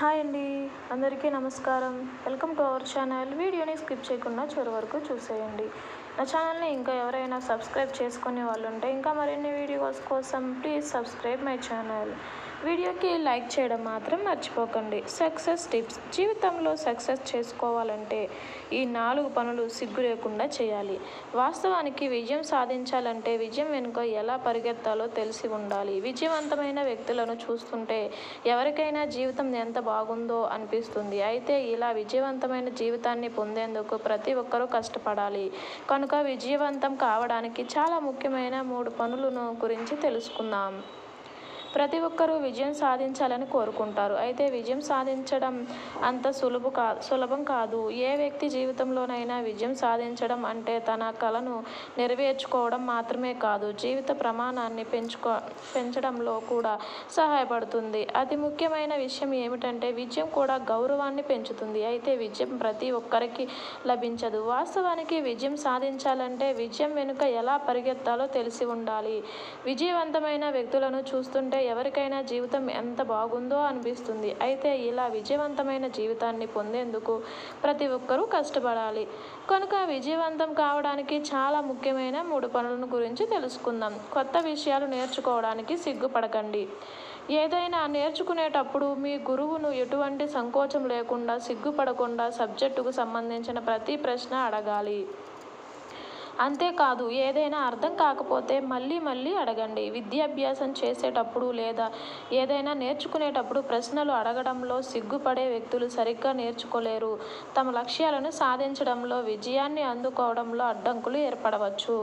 Hi అండి. అందరికీ నమస్కారం. Welcome to our channel. వీడియోని స్కిప్ చేయకుండా చివరి వరకు చూసేయండి. నా ఛానల్ని ఇంకా ఎవరైనా సబ్స్క్రైబ్ చేసుకునే వాళ్ళు ఉంటే ఇంకా మరిన్ని వీడియోస్ కోసం ప్లీజ్ సబ్స్క్రైబ్ మై ఛానల్. వీడియోకి లైక్ చేయడం మాత్రం మర్చిపోకండి. Success tips. జీవితంలో సక్సెస్ చేసుకోవాలంటే ఈ నాలుగు పనులు సిగ్గు లేకుండా చేయాలి. వాస్తవానికి విజయం సాధించాలంటే విజయం వెనుక ఎలా పరిగెత్తాలో తెలిసి ఉండాలి. విజయవంతమైన వ్యక్తులను చూస్తుంటే ఎవరికైనా జీవితం ఎంత బాగుందో అనిపిస్తుంది. అయితే ఇలా విజయవంతమైన జీవితాన్ని పొందేందుకు ప్రతి ఒక్కరూ కష్టపడాలి. కనుక విజయవంతం కావడానికి చాలా ముఖ్యమైన మూడు పనులను గురించి తెలుసుకుందాం. ప్రతి ఒక్కరూ విజయం సాధించాలని కోరుకుంటారు. అయితే విజయం సాధించడం అంత సులభం కా సులభం కాదు. ఏ వ్యక్తి జీవితంలోనైనా విజయం సాధించడం అంటే తన కలను నెరవేర్చుకోవడం మాత్రమే కాదు. జీవిత ప్రమాణాన్ని పెంచుకో పెంచడంలో కూడా సహాయపడుతుంది. అతి ముఖ్యమైన విషయం ఏమిటంటే విజయం కూడా గౌరవాన్ని పెంచుతుంది. అయితే విజయం ప్రతి ఒక్కరికి లభించదు. వాస్తవానికి విజయం సాధించాలంటే విజయం వెనుక ఎలా పరిగెత్తాలో తెలిసి ఉండాలి. విజయవంతమైన వ్యక్తులను చూస్తుంటే ఎవరికైనా జీవితం ఎంత బాగుందో అనిపిస్తుంది. అయితే ఇలా విజయవంతమైన జీవితాన్ని పొందేందుకు ప్రతి ఒక్కరూ కష్టపడాలి. కనుక విజయవంతం కావడానికి చాలా ముఖ్యమైన మూడు పనులను గురించి తెలుసుకుందాం. కొత్త విషయాలు నేర్చుకోవడానికి సిగ్గుపడకండి. ఏదైనా నేర్చుకునేటప్పుడు మీ గురువును ఎటువంటి సంకోచం లేకుండా సిగ్గుపడకుండా సబ్జెక్టుకు సంబంధించిన ప్రతి ప్రశ్న అడగాలి. అంతేకాదు ఏదైనా అర్థం కాకపోతే మళ్ళీ మళ్ళీ అడగండి. విద్యాభ్యాసం చేసేటప్పుడు లేదా ఏదైనా నేర్చుకునేటప్పుడు ప్రశ్నలు అడగడంలో సిగ్గుపడే వ్యక్తులు సరిగ్గా నేర్చుకోలేరు. తమ లక్ష్యాలను సాధించడంలో విజయాన్ని అందుకోవడంలో అడ్డంకులు ఏర్పడవచ్చు.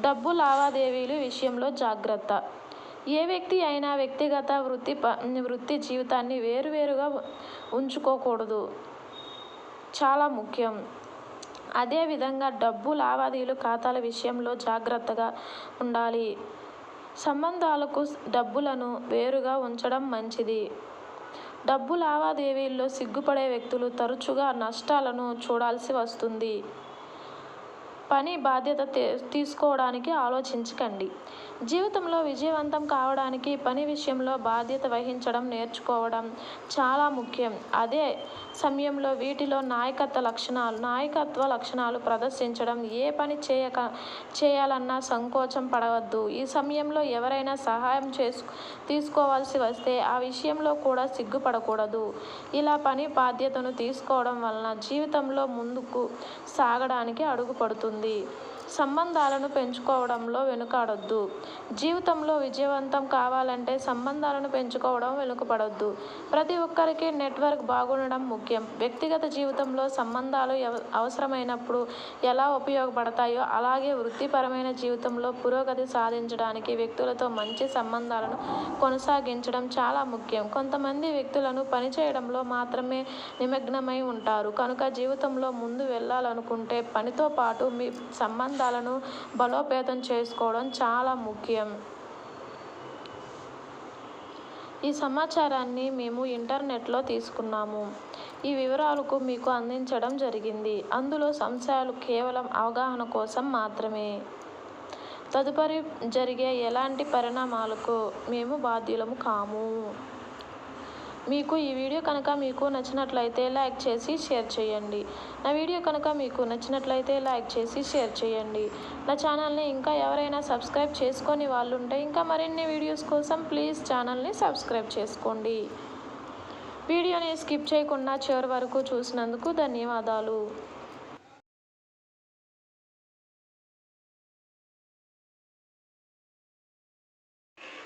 డబ్బు లావాదేవీలు విషయంలో జాగ్రత్త. ఏ వ్యక్తి అయినా వ్యక్తిగత వృత్తి ప వృత్తి జీవితాన్ని వేరువేరుగా ఉంచుకోకూడదు. చాలా ముఖ్యం. అదేవిధంగా డబ్బు లావాదేవీలు ఖాతాల విషయంలో జాగ్రత్తగా ఉండాలి. సంబంధాలకు డబ్బులను వేరుగా ఉంచడం మంచిది. డబ్బు లావాదేవీల్లో సిగ్గుపడే వ్యక్తులు తరచుగా నష్టాలను చూడాల్సి వస్తుంది. పని బాధ్యత తీసుకోవడానికి ఆలోచించకండి. జీవితంలో విజయవంతం కావడానికి పని విషయంలో బాధ్యత వహించడం నేర్చుకోవడం చాలా ముఖ్యం. అదే సమయంలో వీటిలో నాయకత్వ లక్షణాలు నాయకత్వ లక్షణాలు ప్రదర్శించడం. ఏ పని చేయక చేయాలన్నా సంకోచం పడవద్దు. ఈ సమయంలో ఎవరైనా సహాయం చేసు తీసుకోవాల్సి వస్తే ఆ విషయంలో కూడా సిగ్గుపడకూడదు. ఇలా పని బాధ్యతను తీసుకోవడం వలన జీవితంలో ముందుకు సాగడానికి అడుగుపడుతుంది. 的 సంబంధాలను పెంచుకోవడంలో వెనుకాడొద్దు. జీవితంలో విజయవంతం కావాలంటే సంబంధాలను పెంచుకోవడం వెనుకపడొద్దు ప్రతి ఒక్కరికి నెట్వర్క్ బాగుండడం ముఖ్యం. వ్యక్తిగత జీవితంలో సంబంధాలు అవసరమైనప్పుడు ఎలా ఉపయోగపడతాయో అలాగే వృత్తిపరమైన జీవితంలో పురోగతి సాధించడానికి వ్యక్తులతో మంచి సంబంధాలను కొనసాగించడం చాలా ముఖ్యం. కొంతమంది వ్యక్తులను పనిచేయడంలో మాత్రమే నిమగ్నమై ఉంటారు. కనుక జీవితంలో ముందు వెళ్ళాలనుకుంటే పనితో పాటు మీ సంబంధ సంబంధాలను బలోపేతం చేసుకోవడం చాలా ముఖ్యం. ఈ సమాచారాన్ని మేము ఇంటర్నెట్లో తీసుకున్నాము. ఈ వివరాలకు మీకు అందించడం జరిగింది. అందులో సంశయాలు కేవలం అవగాహన కోసం మాత్రమే. తదుపరి జరిగే ఎలాంటి పరిణామాలకు మేము బాధ్యులము కాము. మీకు ఈ వీడియో కనుక మీకు నచ్చినట్లయితే లైక్ చేసి షేర్ చేయండి. నా వీడియో కనుక మీకు నచ్చినట్లయితే లైక్ చేసి షేర్ చేయండి. నా ఛానల్ని ఇంకా ఎవరైనా సబ్స్క్రైబ్ చేసుకొని వాళ్ళు ఉంటే ఇంకా మరిన్ని వీడియోస్ కోసం ప్లీజ్ ఛానల్ని సబ్స్క్రైబ్ చేసుకోండి. వీడియోని స్కిప్ చేయకుండా చివరి వరకు చూసినందుకు ధన్యవాదాలు.